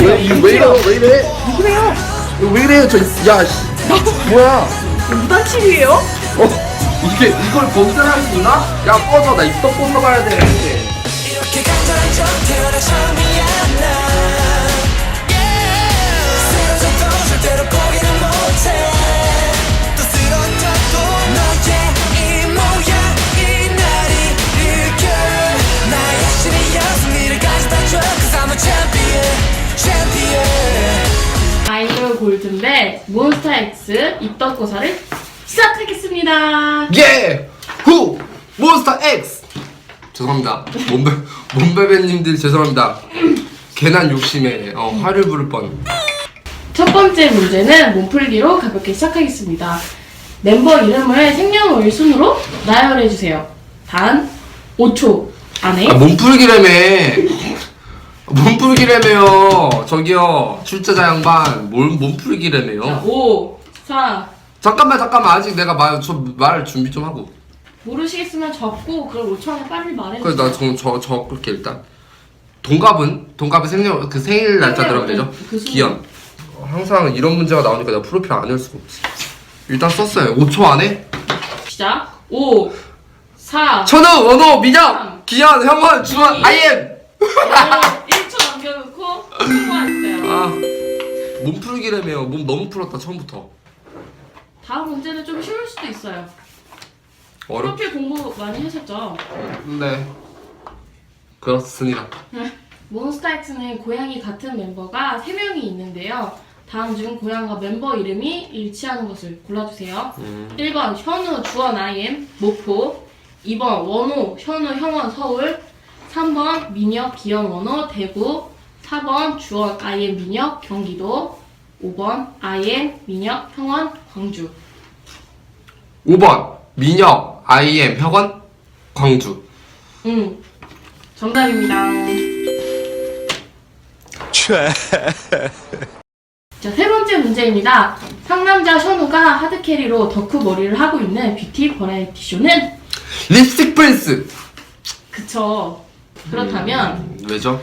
왜, 이- 왜 이래요? 왜 이래? 누구세요? 왜 이래요? 저, 야, 씨. 뭐야? 무단침이에요? 어? 이게, 이걸 건드릴 수 있나? 야, 꺼져. 나 입덕 건너가야 돼. 이렇게 간절한 적 태어나 처음이 아이돌 골든벨 몬스타엑스 입덕고사를 시작하겠습니다. 예! 후! 몬스터 X! 죄송합니다. 몸베, 몸베베님들 죄송합니다. 괜한 욕심에 어, 화를 부를 뻔. 첫 번째 문제는 몸풀기로 가볍게 시작하겠습니다. 멤버 이름을 생년월일 순으로 나열해 주세요. 단 5초 안에 아, 몸풀기라며. 몸풀기라며요. 저기요. 출제자 양반. 뭘 몸풀기라며요. 5, 4 잠깐만, 잠깐만. 아직 내가 말, 저, 말 준비 좀 하고. 모르시겠으면 적고 그걸 5초 안에 빨리 말해 그래, 주세요. 나 저, 저, 저, 그렇게 일단. 동갑은? 동갑은 생년, 그 생일 날짜 들어가면 되죠? 그 순. 기현. 어, 항상 이런 문제가 나오니까 내가 프로필 안 할 수가 없지. 일단 썼어요. 5초 안에. 시작 5, 4 천우, 원호, 민혁, 기현, 형원, 주원, 이. 아이엠! 1초 남겨놓고 수고하셨어요. 아, 몸 풀기라며요. 몸 너무 풀었다, 처음부터. 다음 문제는 좀 쉬울 수도 있어요. 어렵, 프로필 공부 많이 하셨죠? 네. 그렇습니다. 몬스타엑스는 고양이 같은 멤버가 3명이 있는데요. 다음 중 고양이와 멤버 이름이 일치하는 것을 골라주세요. 음. 1번 현우, 주원, 아이엠, 모포 2번 원호, 현우, 형원, 서울 3번 민혁, 기현, 원호, 대구 4번 주원, 아이엠, 민혁, 경기도 5번 아이엠, 민혁, 형원, 광주 5번, 민혁, 아이엠, 혁원, 광주. 음, 정답입니다. 자, 세 번째 문제입니다. 상남자 션우가 하드캐리로 덕후 머리를 하고 있는 뷰티 버라이티 쇼는 립스틱 프린스! 그쵸. 그렇다면 음, 왜죠?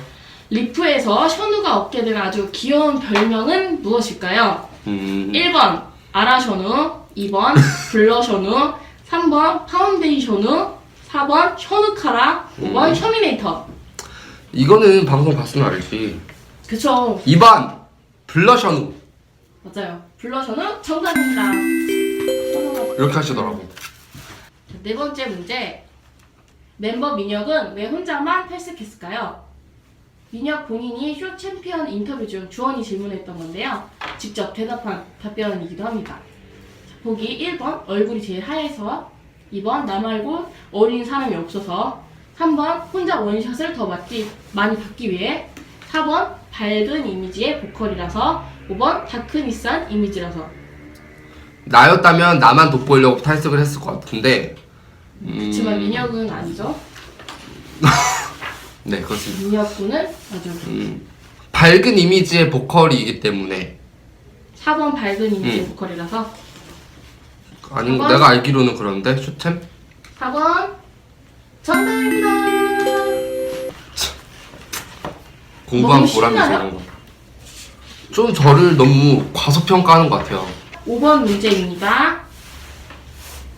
리프에서 션우가 얻게 된 아주 귀여운 별명은 무엇일까요? 음, 1번 아라 션우, 2번 블러 션우, 3번 파운데이션 션우, 4번 션우카라, 5번 셔미네이터. 이거는 방송 봤으면 알지. 그쵸. 2번, 블러셔누. 맞아요. 블러 션우 정답입니다. 이렇게 하시더라고. 자, 네 번째 문제. 멤버 민혁은 왜 혼자만 탈색했을까요? 민혁 본인이 쇼 챔피언 인터뷰 중 주원이 질문했던 건데요. 직접 대답한 답변이기도 합니다. 자, 보기 1번 얼굴이 제일 하얘서 2번 나 말고 어린 사람이 없어서 3번 혼자 원샷을 더 맞기, 많이 받기 위해 4번 밝은 이미지의 보컬이라서 5번 다크니스한 이미지라서 나였다면 나만 돋보이려고 탈색을 했을 것 같은데. 음, 그렇지만 민혁은 아니죠. 네, 그렇습니다. 군은 아주 음, 밝은 이미지의 보컬이기 때문에. 4번 밝은 이미지 음. 보컬이라서 아니, 한번? 내가 알기로는 그런데, 쇼챔? 4번 정답입니다. 공부한 너무 보람이 신나요? 거. 좀 저를 너무 과소평가하는 것 같아요. 5번 문제입니다.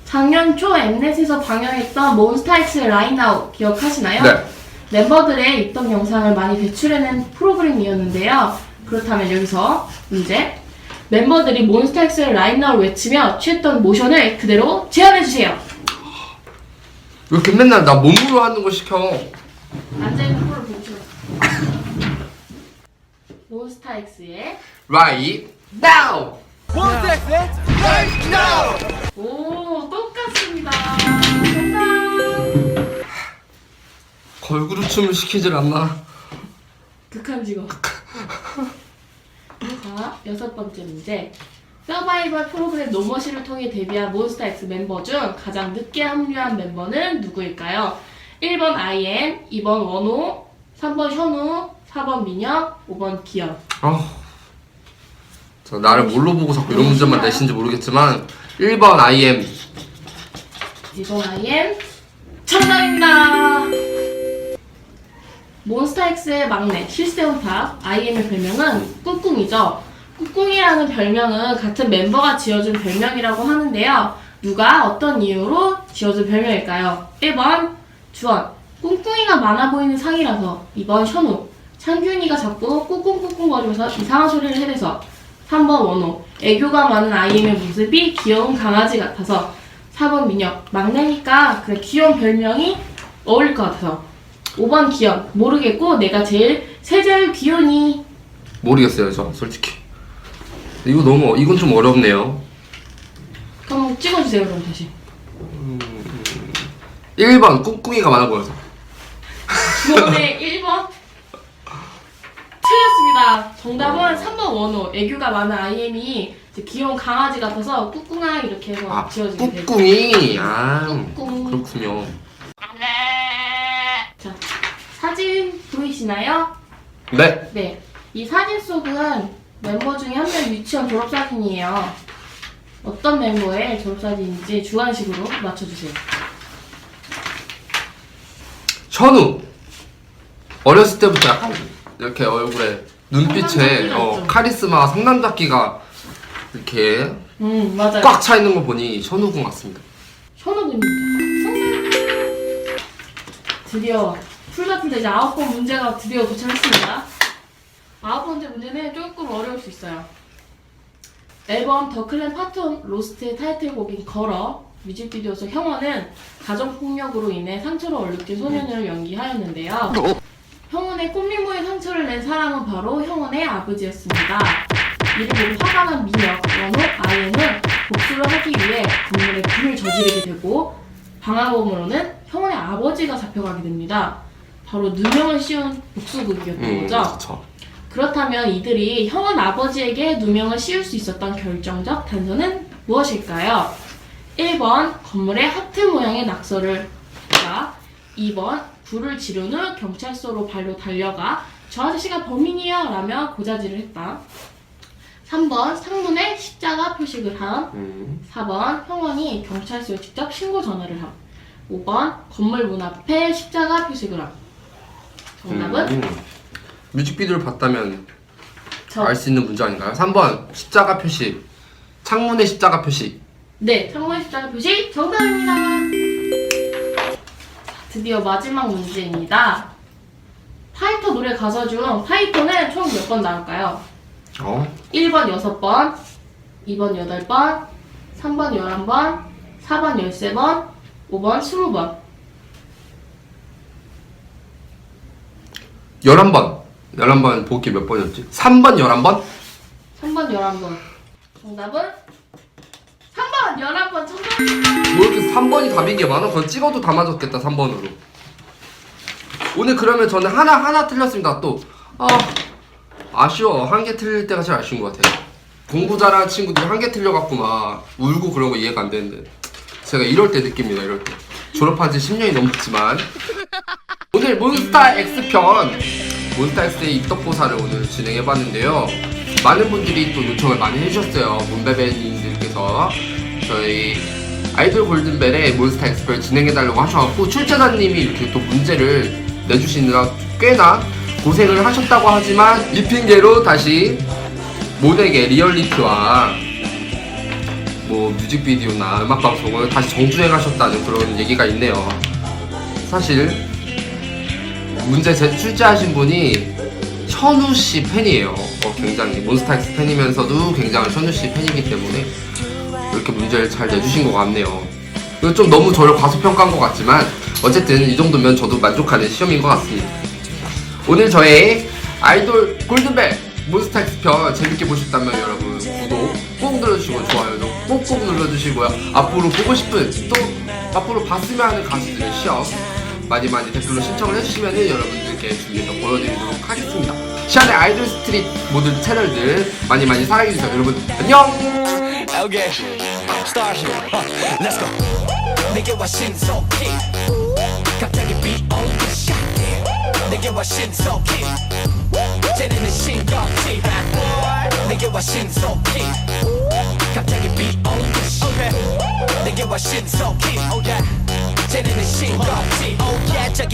작년 초 엠넷에서 방영했던 몬스타엑스 라인아웃 기억하시나요? 네. 멤버들의 입덕 영상을 많이 배출해낸 프로그램이었는데요. 그렇다면 여기서 문제. 멤버들이 몬스타엑스 라인아웃을 외치며 취했던 모션을 그대로 재현해주세요. 왜 이렇게 맨날 나 몸으로 하는 거 시켜? 앉아있는 프로 보죠. 몬스타엑스의 Right now! 오 걸그룹 춤을 시키질 않나? 극한 직업. 자 여섯 번째 문제. 서바이벌 프로그램 노머시를 통해 데뷔한 몬스타엑스 멤버 중 가장 늦게 합류한 멤버는 누구일까요? 1번 IM, 2번 원호, 3번 현우, 4번 민혁, 5번 기현. 아, 저 나를 뭘로 보고 자꾸 이런 문제만 내신지 모르겠지만 1번 IM 2번 IM 정답입니다. 몬스타엑스의 막내 실세온탑 IM의 별명은 꾹꿍이죠. 꾹꿍이라는 별명은 같은 멤버가 지어준 별명이라고 하는데요. 누가 어떤 이유로 지어준 별명일까요? 1번 주원. 꿍꿍이가 많아 보이는 상이라서. 2번 현우. 창균이가 자꾸 꾹꿍꾹꿍거리면서 이상한 소리를 해대서. 3번 원호 애교가 많은 IM의 모습이 귀여운 강아지 같아서. 4번 민혁. 막내니까 그 귀여운 별명이 어울릴 것 같아서 5번 기현 모르겠고 내가 제일 세제일 귀여니 모르겠어요, 저 솔직히. 이거 너무 이건 좀 어렵네요. 그럼 찍어주세요 그럼 다시 1번 꿍꿍이가 많아 보여서. 주원의 1번 틀렸습니다 정답은 3번 원호 애교가 많은 이제 귀여운 강아지 같아서 꾹꿍아 이렇게 해서 아, 지어지게 되고 꿍꿍이. 아, 꾹꿍. 그렇군요. 자 사진 보이시나요? 네. 네, 이 사진 속은 멤버 중에 한 명 유치원 졸업사진이에요. 어떤 멤버의 졸업사진인지 주관식으로 맞춰주세요. 현우. 어렸을 때부터 약간 이렇게 얼굴에 눈빛에 어, 있죠. 카리스마 상남자끼가 이렇게 음, 맞아요. 꽉 차 있는 거 보니 현우군 같습니다. 현우군입니다. 드디어 풀같은데 이제 아홉 번 문제가 드디어 도착했습니다. 아홉 번째 문제는 조금 어려울 수 있어요. 앨범 더 클랜 파트 온 로스트의 타이틀곡인 걸어 뮤직비디오에서 형원은 가정폭력으로 인해 상처를 얼룩진 소년을 연기하였는데요. 형원의 꽃미모의 상처를 낸 사람은 바로 형원의 아버지였습니다. 이를 보고 화가 난 민혁, 원호, 아이는 복수를 하기 위해 국물에 불을 저지르게 되고 방화범으로는 형원의 아버지가 잡혀가게 됩니다. 바로 누명을 씌운 복수극이었던 음, 거죠. 그렇죠. 그렇다면 이들이 형원 아버지에게 누명을 씌울 수 있었던 결정적 단서는 무엇일까요? 1번 건물에 하트 모양의 낙서를 가 2번 불을 지른 후 경찰서로 발로 달려가 저 아저씨가 범인이야 라며 고자질을 했다 3번 상문에 십자가 표식을 함 음. 4번 형원이 경찰서에 직접 신고 전화를 함 5번 건물 문 앞에 십자가 표식을 함 정답은 음. 뮤직비디오를 봤다면 저 알 수 있는 문제 아닌가요? 3번 십자가 표시. 창문에 십자가 표시. 네, 창문 십자가 표시 정답입니다. 자, 드디어 마지막 문제입니다. 파이터 노래 가사 중 파이터는 총 몇 번 나올까요? 어? 1번 6번, 2번 8번, 3번 11번, 4번 13번, 5번 20번. 11번. 11번 복귀 몇 번이었지? 3번 11번? 3번 11번. 정답은 3번 11번 정답입니다. 뭐 이렇게 3번이 답인 게 많아? 그거 찍어도 다 맞았겠다 3번으로 오늘 그러면 저는 하나 하나 틀렸습니다 또 아, 아쉬워 한 개 틀릴 때가 제일 아쉬운 것 같아요 공부 잘하는 친구들이 한 개 틀려갖고 막 울고 그런 거 이해가 안 되는데 제가 이럴 때 느낍니다 이럴 때 졸업한 지 10년이 넘었지만 오늘 몬스타 X편 몬스타 X의 입덕고사를 오늘 진행해봤는데요. 많은 분들이 또 요청을 많이 해주셨어요. 문베베님들께서 저희 아이돌 골든벨의 몬스타 엑스펠 진행해달라고 하셔갖고 출제자님이 이렇게 또 문제를 내주시느라 꽤나 고생을 하셨다고 하지만 이 핑계로 다시 모두에게 리얼리티와 뭐 뮤직비디오나 음악 방송을 다시 정주행하셨다는 그런 얘기가 있네요. 사실 문제 제 출제하신 분이 현우 씨 팬이에요 어, 굉장히 몬스타엑스 팬이면서도 굉장한 현우 씨 팬이기 때문에 이렇게 문제를 잘 내주신 것 같네요. 이거 좀 너무 저를 과소평가한 것 같지만 어쨌든 이 정도면 저도 만족하는 시험인 것 같습니다. 오늘 저의 아이돌 골든벨 몬스타엑스 편 재밌게 보셨다면 여러분 구독 꼭 눌러주시고 좋아요도 꼭꼭 눌러주시고요. 앞으로 보고 싶은 또 앞으로 봤으면 하는 가수들의 시험 많이 많이 댓글로 신청을 해주시면 여러분들께 준비해서 보여드리도록 하겠습니다. 시안의 아이돌 스트릿 모든 채널들 많이 많이 사랑해주세요. 여러분. 안녕! Okay, start let's go. 내게 와와 신속히 쟤네는 싱겁지. Oh yeah, 저기